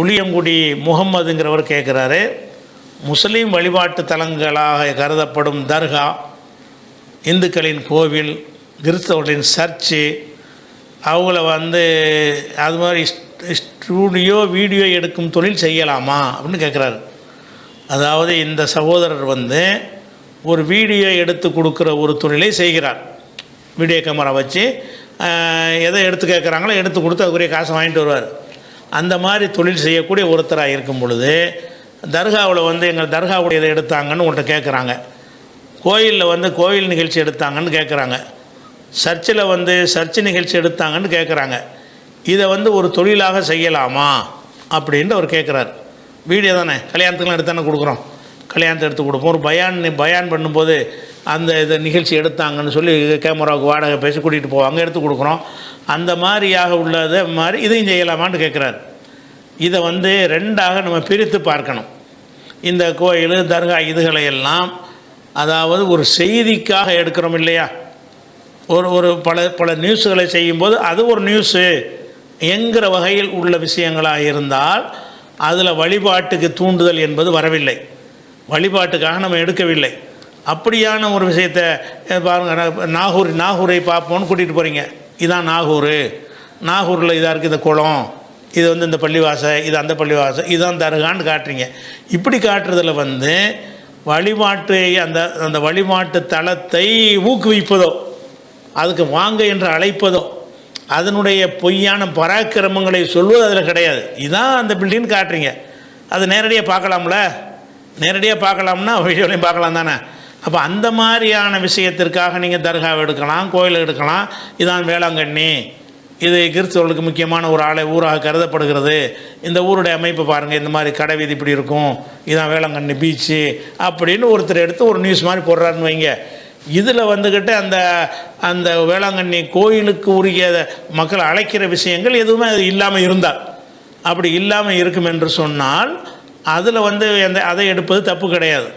புளியங்குடி முகம்மதுங்கிறவர் கேட்குறாரு முஸ்லீம் வழிபாட்டு தலங்களாக கருதப்படும் தர்கா இந்துக்களின் கோவில் கிறிஸ்தவர்களின் சர்ச்சு அவங்கள வந்து அது மாதிரி ஸ்டூடியோ வீடியோ எடுக்கும் தொழில் செய்யலாமா அப்படின்னு கேட்குறாரு அதாவது இந்த சகோதரர் வந்து ஒரு வீடியோ எடுத்து கொடுக்குற ஒரு தொழிலை செய்கிறார். வீடியோ கேமரா வச்சு எதை எடுத்து கேட்குறாங்களோ எடுத்து கொடுத்து அதுக்குரிய காசை வாங்கிட்டு வருவார். அந்த மாதிரி தொழில் செய்யக்கூடிய ஒருத்தராக இருக்கும் பொழுது தர்காவில் வந்து எங்கள் தர்காவுடைய இதை எடுத்தாங்கன்னு உங்கள்கிட்ட கேட்குறாங்க கோயிலில் வந்து கோயில் நிகழ்ச்சி எடுத்தாங்கன்னு கேட்குறாங்க சர்ச்சில் வந்து சர்ச் நிகழ்ச்சி எடுத்தாங்கன்னு கேட்குறாங்க இதை வந்து ஒரு தொழிலாக செய்யலாமா? அப்படின்ட்டு அவர் கேட்குறாரு வீடியோ தானே? கல்யாணத்துக்குலாம் எடுத்து தானே கொடுக்குறோம். கல்யாணத்தை எடுத்து கொடுப்போம். ஒரு பயான் பயான் பண்ணும்போது அந்த இதை நிகழ்ச்சி எடுத்தாங்கன்னு சொல்லி கேமராவுக்கு வாடகை பேசி கூட்டிகிட்டு போவாங்க எடுத்து கொடுக்குறோம். அந்த மாதிரியாக உள்ளதை மாதிரி இதையும் செய்யலாமான்னு கேட்குறாரு இதை வந்து ரெண்டாக நம்ம பிரித்து பார்க்கணும். இந்த கோயில் தர்கா இதுகளை எல்லாம் அதாவது ஒரு செய்திக்காக எடுக்கிறோம் இல்லையா? ஒரு ஒரு பல பல நியூஸுகளை செய்யும்போது அது ஒரு நியூஸு. என்கிற வகையில் உள்ள விஷயங்களாக இருந்தால் அதில் வழிபாட்டுக்கு தூண்டுதல் என்பது வரவில்லை. வழிபாட்டுக்காக நம்ம எடுக்கவில்லை. அப்படியான ஒரு விஷயத்தை பாருங்கள் நாகூர் நாகூரை பார்ப்போம்னு கூட்டிகிட்டு போகிறீங்க இதான் நாகூர். நாகூரில் இதாக இருக்குது இந்த குளம். இது வந்து இந்த பள்ளிவாசை இது அந்த பள்ளிவாசை இதுதான் தருகான்னு காட்டுறீங்க. இப்படி காட்டுறதில் வந்து வழிபாட்டை அந்த அந்த வழிபாட்டு தலத்தை ஊக்குவிப்பதோ அதுக்கு வாங்க என்று அழைப்பதோ அதனுடைய பொய்யான பராக்கிரமங்களை சொல்வது அதில் கிடையாது. இதான் அந்த பில்டிங் காட்டுறீங்க. அது நேரடியாக பார்க்கலாம்ல? நேரடியாக பார்க்கலாம்னா வீடியோலையும் பார்க்கலாம் தானே? அப்போ அந்த மாதிரியான விஷயத்திற்காக நீங்கள் தர்காவை எடுக்கலாம் கோயில் எடுக்கலாம். இதான் வேளாங்கண்ணி. இது கிறிஸ்தவர்களுக்கு முக்கியமான ஒரு ஆலை ஊராக கருதப்படுகிறது. இந்த ஊருடைய அமைப்பை பாருங்கள் இந்த மாதிரி கடை வீதி இப்படி இருக்கும். இதான் வேளாங்கண்ணி பீச்சு அப்படின்னு ஒருத்தர் எடுத்து ஒரு நியூஸ் மாதிரி போடுறாருன்னு வைங்க. இதில் வந்துக்கிட்டு அந்த அந்த வேளாங்கண்ணி கோயிலுக்கு உரிய மக்களை அழைக்கிற விஷயங்கள் எதுவுமே அது இல்லாமல் இருந்தால் அப்படி இல்லாமல் இருக்கும் என்று சொன்னால் அதில் வந்து அந்த அதை எடுப்பது தப்பு கிடையாது.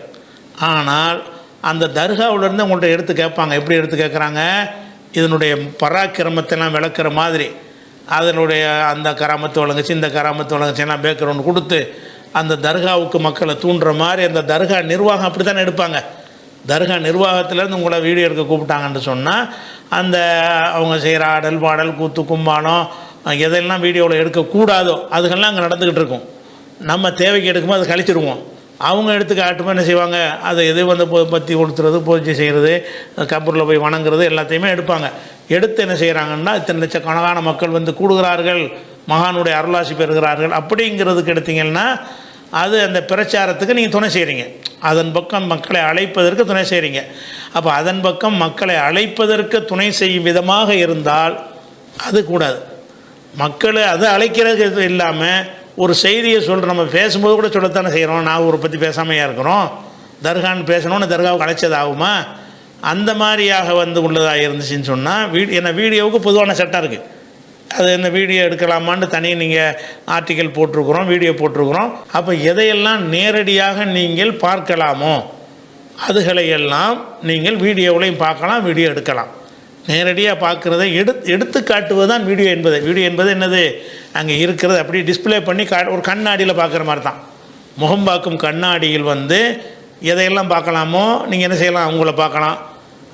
ஆனால் அந்த தர்காவிலேருந்து உங்கள்கிட்ட எடுத்து கேட்பாங்க. எப்படி எடுத்து கேட்குறாங்க? இதனுடைய பராக்கிரமத்தெல்லாம் விளக்குற மாதிரி. அதனுடைய அந்த கராமத்து வழங்குச்சு இந்த கராமத்து வழங்குச்சுலாம் பேக்ரவுண்ட் கொடுத்து அந்த தர்காவுக்கு மக்களை தூண்டுற மாதிரி அந்த தர்கா நிர்வாகம் அப்படி தானே எடுப்பாங்க. தர்கா நிர்வாகத்திலேருந்து உங்களை வீடியோ எடுக்க கூப்பிட்டாங்கன்னு சொன்னால் அந்த அவங்க செய்கிற ஆடல் பாடல் கூத்து கும்பானம் எதெல்லாம் வீடியோவில் எடுக்கக்கூடாதோ அதுக்கெல்லாம் அங்கே நடந்துக்கிட்டு இருக்கும். நம்ம தேவைக்கு எடுக்கும்போது அதை கழிச்சிருவோம் அவங்க எடுத்து காட்டுமே என்ன செய்வாங்க? அதை எது வந்து பற்றி பத்தி கொளுத்துறது பூஜை செய்கிறது கபூரில் போய் வணங்குறது எல்லாத்தையுமே எடுப்பாங்க. எடுத்து என்ன செய்கிறாங்கன்னா இத்தனை லட்சக்கணக்கான மக்கள் வந்து கூடுகிறார்கள் மகானுடைய அருளாசி பெறுகிறார்கள். அப்படிங்கிறதுக்கு எடுத்தீங்கன்னா அது அந்த பிரச்சாரத்துக்கு நீங்கள் துணை செய்கிறீங்க அதன் பக்கம் மக்களை அழைப்பதற்கு துணை செய்கிறீங்க அப்போ அதன் பக்கம் மக்களை அழைப்பதற்கு துணை செய்யும் விதமாக இருந்தால் அது கூடாது. மக்களை அதை அழைக்கிறது இல்லாமல் ஒரு செய்தியை சொல்கிற நம்ம பேசும்போது கூட சொல்லத்தானே செய்கிறோம் நான் ஒரு பற்றி பேசாமையாக இருக்கிறோம். தர்கான்னு பேசணும்னு தர்காவுக்கு அழைச்சது ஆகுமா அந்த மாதிரியாக வந்து உள்ளதாக இருந்துச்சுன்னு சொன்னால் வீ என்ன வீடியோவுக்கு பொதுவான சட்டம் இருக்குது அது என்ன வீடியோ எடுக்கலாமான்னு தனியாக நீங்கள் ஆர்டிக்கல் போட்டிருக்கிறோம் வீடியோ போட்டிருக்கிறோம். அப்போ எதையெல்லாம் நேரடியாக நீங்கள் பார்க்கலாமோ அதுகளையெல்லாம் நீங்கள் வீடியோவிலையும் பார்க்கலாம் வீடியோ எடுக்கலாம். நேரடியாக பார்க்குறத எடு எடுத்து காட்டுவது தான் வீடியோ என்பது. வீடியோ என்பது என்னது? அங்கே இருக்கிறது. அப்படியே டிஸ்பிளே பண்ணி கா ஒரு கண்ணாடியில் பார்க்குற மாதிரி தான் முகம் பார்க்கும் கண்ணாடியில் வந்து எதையெல்லாம் பார்க்கலாமோ நீங்கள் என்ன செய்யலாம்? அவங்கள பார்க்கலாம்.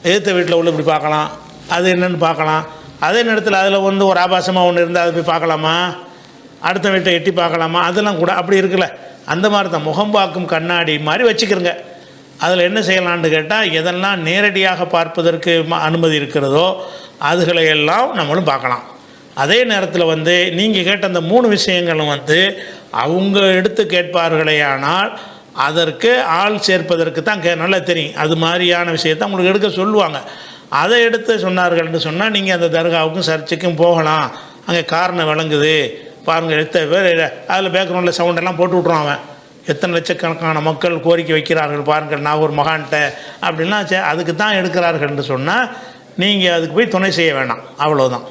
எதிர்த்த வீட்டில் உள்ள இப்படி பார்க்கலாம். அது என்னென்னு பார்க்கலாம். அதே நேரத்தில் அதில் வந்து ஒரு ஆபாசமாக ஒன்று இருந்தால் அதை போய் பார்க்கலாமா? அடுத்த வீட்டை எட்டி பார்க்கலாமா? அதெல்லாம் கூட அப்படி இருக்குல்ல. அந்த மாதிரி தான் முகம் பார்க்கும் கண்ணாடி மாதிரி வச்சுக்கிறங்க. அதில் என்ன செய்யலான்னு கேட்டால் எதெல்லாம் நேரடியாக பார்ப்பதற்கு அனுமதி இருக்கிறதோ அதுகளை எல்லாம் நம்மளும் பார்க்கலாம். அதே நேரத்தில் வந்து நீங்கள் கேட்ட அந்த மூணு விஷயங்களும் வந்து அவங்க எடுத்து கேட்பார்களேயானால் அதற்கு ஆள் சேர்ப்பதற்கு தான் கே நல்லா தெரியும். அது மாதிரியான விஷயத்தை உங்களுக்கு எடுக்க சொல்லுவாங்க. அதை எடுத்து சொன்னார்கள்னு சொன்னால் நீங்கள் அந்த தர்காவுக்கும் சர்ச்சுக்கும் போகலாம். அங்கே காரணம் விளங்குது. பாருங்கள் எடுத்த பேர் அதில் பேக்ரவுண்டில் சவுண்டெல்லாம் போட்டு விட்ருவான் அவன். எத்தனை லட்சக்கணக்கான மக்கள் கோரிக்கை வைக்கிறார்கள் பாருங்கள் நான் ஒரு மகான்கிட்ட அப்படின்னா சே அதுக்கு தான் எடுக்கிறார்கள்னு சொன்னால் நீங்கள் அதுக்கு போய் துணை செய்ய வேண்டாம் அவ்வளோதான்